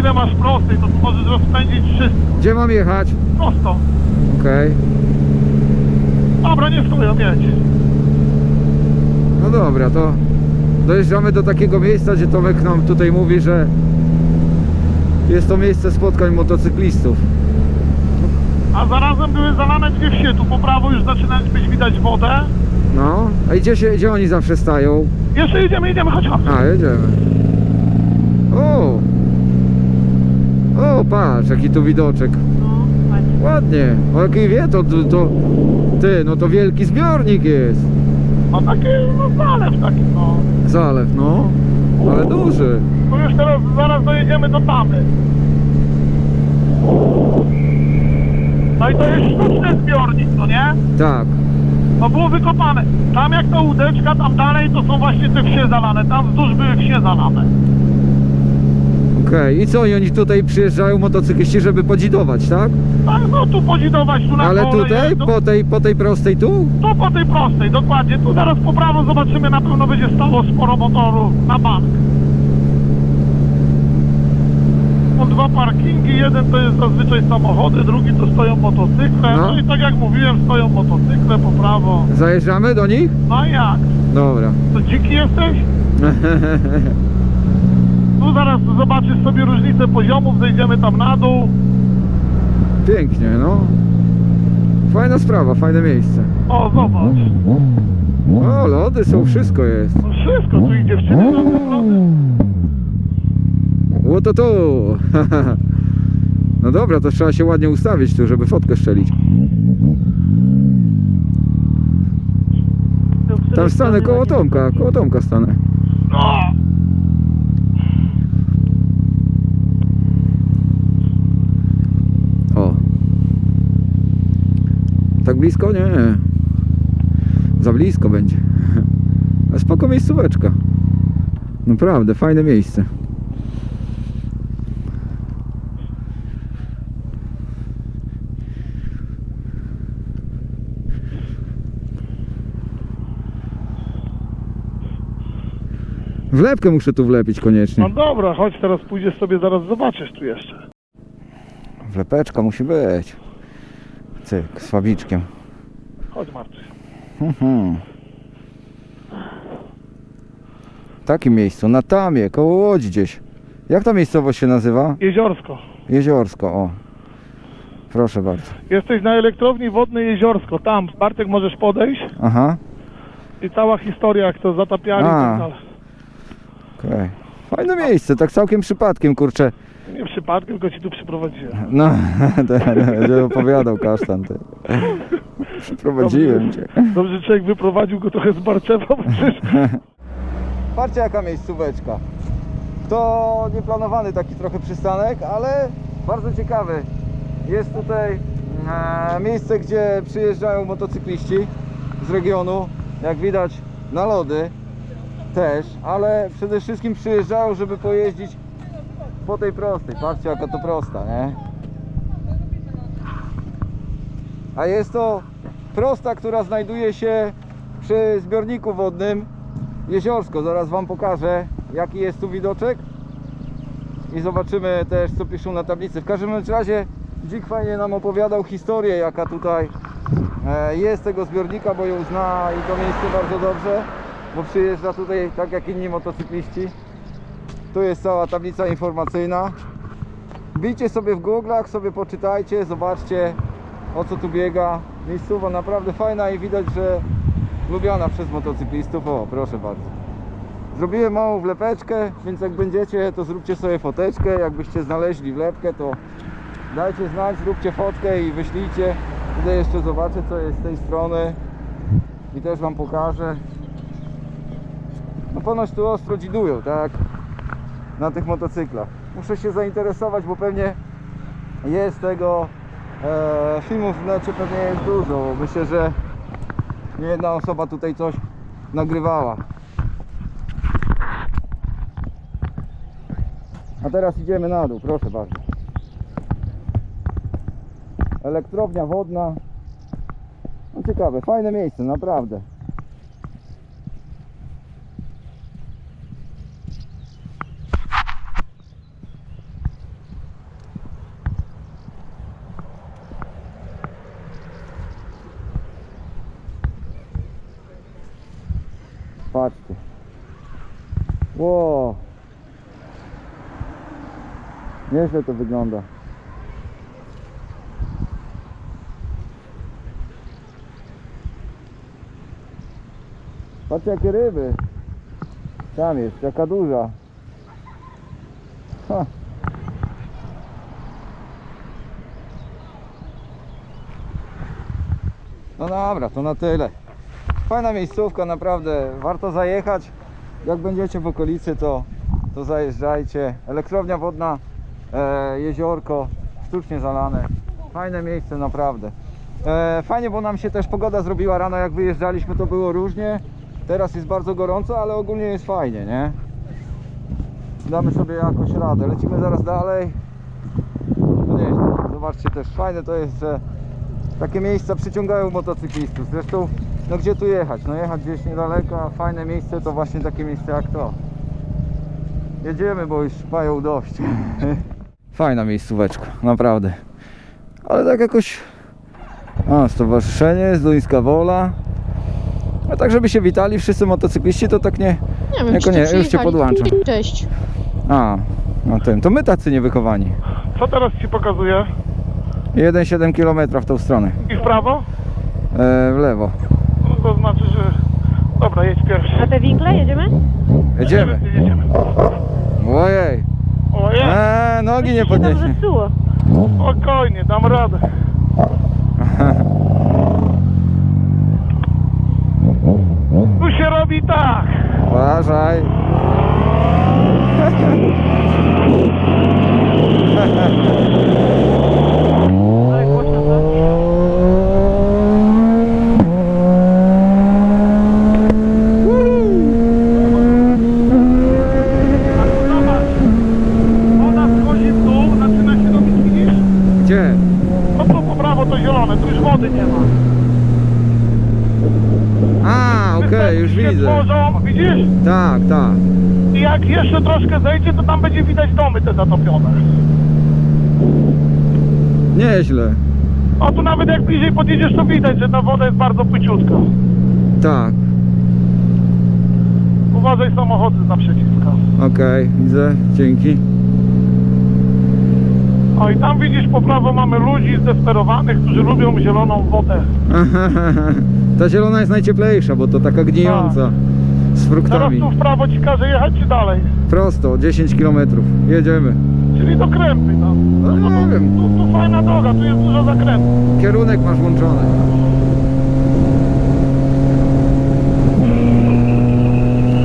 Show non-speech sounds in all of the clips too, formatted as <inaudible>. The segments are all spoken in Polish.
ile masz prostej, to tu możesz rozpędzić wszystko. Gdzie mam jechać? Prosto. Okej. Dobra, nie stoją, jedź. No dobra, to dojeżdżamy do takiego miejsca, gdzie Tomek nam tutaj mówi, że jest to miejsce spotkań motocyklistów. A zarazem były zalane dwie wsie, tu po prawo już zaczyna być widać wodę. No, a gdzie, się, gdzie oni zawsze stają? Jeszcze jedziemy, jedziemy, chodź, chodź. A, jedziemy. O! O, patrz, jaki tu widoczek. No, ładnie. Ładnie. O, jaki wie, to, to, to... Ty, no to wielki zbiornik jest. No taki, no zalew taki, no. Zalew, no. Ale duży. Tu już teraz, zaraz dojedziemy do tamy. No i to jest sztuczny zbiornik, no nie? Tak. To było wykopane. Tam jak ta łódeczka, tam dalej to są właśnie te wsie zalane. Tam wzdłuż były wsie zalane. Okej. I co, i oni tutaj przyjeżdżają motocykliści, żeby podzidować, tak? Tak, no tu podzidować, tu na Ale kole tutaj, jeżdżą. po tej, po tej prostej tu? Tu po tej prostej, dokładnie. Tu zaraz po prawo zobaczymy, na pewno będzie stało sporo motorów na bank. Są dwa parkingi, jeden to jest zazwyczaj samochody, drugi to stoją motocykle. No. No, i tak jak mówiłem, stoją motocykle po prawo. Zajeżdżamy do nich? No jak? Dobra. To dziki jesteś? <laughs> Tu zaraz zobaczysz sobie różnicę poziomów, zejdziemy tam na dół. Pięknie, no. Fajna sprawa, fajne miejsce. O, zobacz. O, lody są, wszystko jest. No wszystko, tu i dziewczyny na to tu. <laughs> No dobra, to trzeba się ładnie ustawić tu, żeby fotkę szczelić. Tam stanę koło? Tomka, koło Tomka stanę. No. O. Tak blisko? Nie. Za blisko będzie. <laughs> A spoko miejscóweczka. Naprawdę, fajne miejsce. Wlepkę muszę tu wlepić koniecznie. no dobra, chodź teraz pójdziesz sobie, zaraz zobaczysz tu jeszcze. Wlepeczka musi być. Cyk, z fabiczkiem. Chodź Marcin. Mhm. W takim miejscu, na Tamie, koło Łodzi gdzieś. Jak ta miejscowość się nazywa? Jeziorsko. Jeziorsko, o. Proszę bardzo. Jesteś na elektrowni wodnej Jeziorsko. Tam, Bartek, możesz podejść Aha, i cała historia, jak to zatapiali i A. tak dalej. okej. Fajne miejsce, tak całkiem przypadkiem, kurczę. Nie przypadkiem, tylko ci tu przyprowadziłem. No, <laughs> będzie opowiadał kasztan. Ty. Przyprowadziłem cię. Dobrze, że człowiek wyprowadził go trochę z Barczewa, bo przecież <laughs> Patrzcie jaka miejscóweczka. To nieplanowany taki trochę przystanek, ale bardzo ciekawy. Jest tutaj e, miejsce, gdzie przyjeżdżają motocykliści z regionu, jak widać na lody też, ale przede wszystkim przyjeżdżają, żeby pojeździć po tej prostej. Patrzcie jaka to prosta, nie? A jest to prosta, która znajduje się przy zbiorniku wodnym Jeziorsko. Zaraz Wam pokażę jaki jest tu widoczek i zobaczymy też co piszą na tablicy. W każdym razie Dzik fajnie nam opowiadał historię jaka tutaj e, jest tego zbiornika, bo ją zna i to miejsce bardzo dobrze, bo przyjeżdża tutaj tak jak inni motocykliści. Tu jest cała tablica informacyjna. Bijcie sobie w Google'ach, sobie poczytajcie, zobaczcie o co tu biega. Miejscowa naprawdę fajna i widać, że lubiana przez motocyklistów. O, proszę bardzo. Zrobiłem małą wlepeczkę, więc jak będziecie, to zróbcie sobie foteczkę. Jakbyście znaleźli wlepkę, to dajcie znać, zróbcie fotkę i wyślijcie. Tutaj jeszcze zobaczę, co jest z tej strony i też Wam pokażę. No ponoć tu ostro dzidują, tak? Na tych motocyklach. Muszę się zainteresować, bo pewnie jest tego e, filmów w necie pewnie jest dużo. Myślę, że nie jedna osoba tutaj coś nagrywała. A teraz idziemy na dół, proszę bardzo. Elektrownia wodna. No ciekawe, fajne miejsce, naprawdę. Patrzcie. Ło. Nieźle to wygląda. Patrzcie jakie ryby. Tam jest, jaka duża. Ha. No dobra, to na tyle. Fajna miejscówka, naprawdę. Warto zajechać. Jak będziecie w okolicy, to, to zajeżdżajcie. Elektrownia wodna, jeziorko, sztucznie zalane. Fajne miejsce, naprawdę. E, fajnie, bo nam się też pogoda zrobiła rano, jak wyjeżdżaliśmy, to było różnie. Teraz jest bardzo gorąco, ale ogólnie jest fajnie, nie? Damy sobie jakoś radę. Lecimy zaraz dalej. No. Zobaczcie, też fajne to jest, że takie miejsca przyciągają motocyklistów. Zresztą, no gdzie tu jechać? No jechać gdzieś niedaleko, a fajne miejsce to właśnie takie miejsce jak to. Jedziemy, bo już mają dość. <laughs> Fajna miejscóweczka, naprawdę. Ale tak jakoś... A, stowarzyszenie, Zduńska Wola. A tak, żeby się witali wszyscy motocykliści, to tak nie... Nie wiem, Jako czy nie, już cię podłączam. Cześć. A, no tym, to my tacy niewychowani. Co teraz ci pokazuje? 1,7 km w tą stronę. I w prawo? E, w lewo. No to znaczy, że... Dobra, jedź pierwszy. Na te winkle jedziemy? Jedziemy. Jedziemy. Ojej. Nogi nie podniesie. zepsuło. spokojnie, dam radę. Tu się robi tak. Uważaj. <laughs> Ale głośno to. Zobacz. Woda schodzi w dół, zaczyna się robić, widzisz? Gdzie? No to po prawo to zielone, tu już wody nie ma. A, okej, już Się widzę. tworzą, widzisz? Tak, tak. I jak jeszcze troszkę zejdzie, to tam będzie widać domy te zatopione. Nieźle. O, tu nawet jak bliżej podjedziesz, to widać, że ta woda jest bardzo płyciutka. Tak, Uważaj samochody z naprzeciwka. okej, widzę. Dzięki. O i tam widzisz po prawo mamy ludzi zdesperowanych, którzy lubią zieloną wodę. <laughs> Ta zielona jest najcieplejsza, bo to taka gnijąca. Z Teraz fruktami. tu w prawo ci każe jechać czy dalej? Prosto, 10 km. Jedziemy. Czyli do Krępy, no. No nie tu, wiem. Tu, tu fajna droga, tu jest dużo zakrętów. Kierunek masz włączony.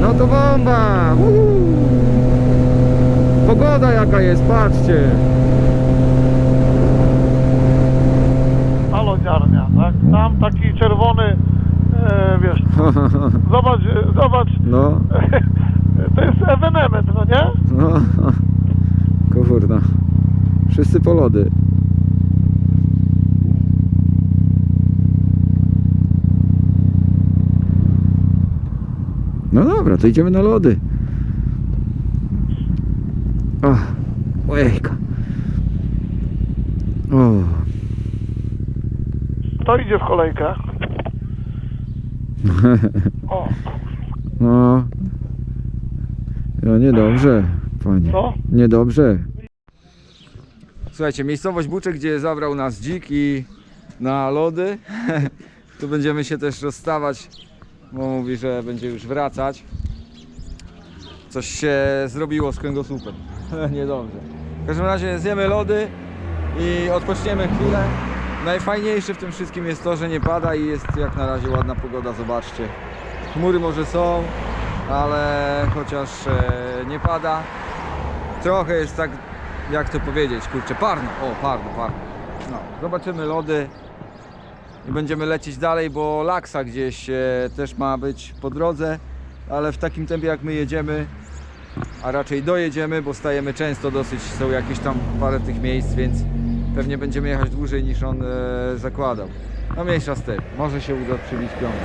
No to bomba! Uhu. Pogoda jaka jest, patrzcie! Alodziarnia, tak? Tam taki czerwony, e, wiesz, <laughs> zobacz, zobacz, No, <laughs> to jest ewenement, no nie? no. Kurna. Wszyscy po lody. No dobra, to idziemy na lody. O, ojejka. O, Kto idzie w kolejkę? O, no. No niedobrze, panie. co? Niedobrze. Słuchajcie, miejscowość Buczek, gdzie zabrał nas dzik i na lody. <laughs> tu będziemy się też rozstawać, bo mówi, że będzie już wracać. Coś się zrobiło z kręgosłupem. <laughs> Niedobrze. W każdym razie zjemy lody i odpoczniemy chwilę. Najfajniejsze w tym wszystkim jest to, że nie pada i jest jak na razie ładna pogoda, zobaczcie. Chmury może są, ale chociaż e, nie pada. Trochę jest tak, jak to powiedzieć, kurczę, parno. O, parno, parno. No, zobaczymy lody i będziemy lecieć dalej, bo laksa gdzieś e, też ma być po drodze, ale w takim tempie jak my jedziemy, a raczej dojedziemy, bo stajemy często dosyć, są jakieś tam parę tych miejsc, więc pewnie będziemy jechać dłużej niż on e, zakładał. No mniejsza z tym, może się uda przybić piątek.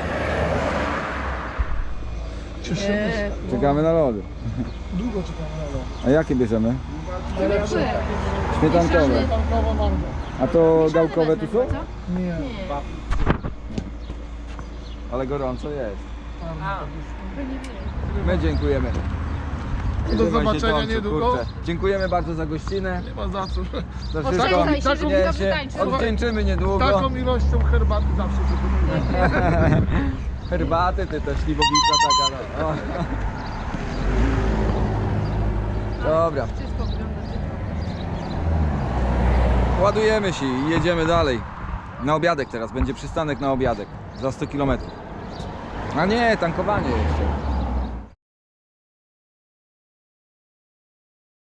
Czekamy na lody. Długo czekamy na to. A jakie bierzemy? Śmietankowe. A to gałkowe tu są? Nie. Ale gorąco jest. My dziękujemy. Do się, zobaczenia niedługo. kurczę. Dziękujemy bardzo za gościnę. Nie ma za co. Za wszystko. taką- Nie, dobrze się tańczy. odwdzięczymy niedługo. Taką ilością herbaty zawsze się <laughs> Herbaty, ty też śliwowica taka. No. O. <laughs> Dobra. Wszystko wygląda Ładujemy się i jedziemy dalej. Na obiadek teraz, będzie przystanek na obiadek. Za 100 km. A nie, tankowanie jeszcze.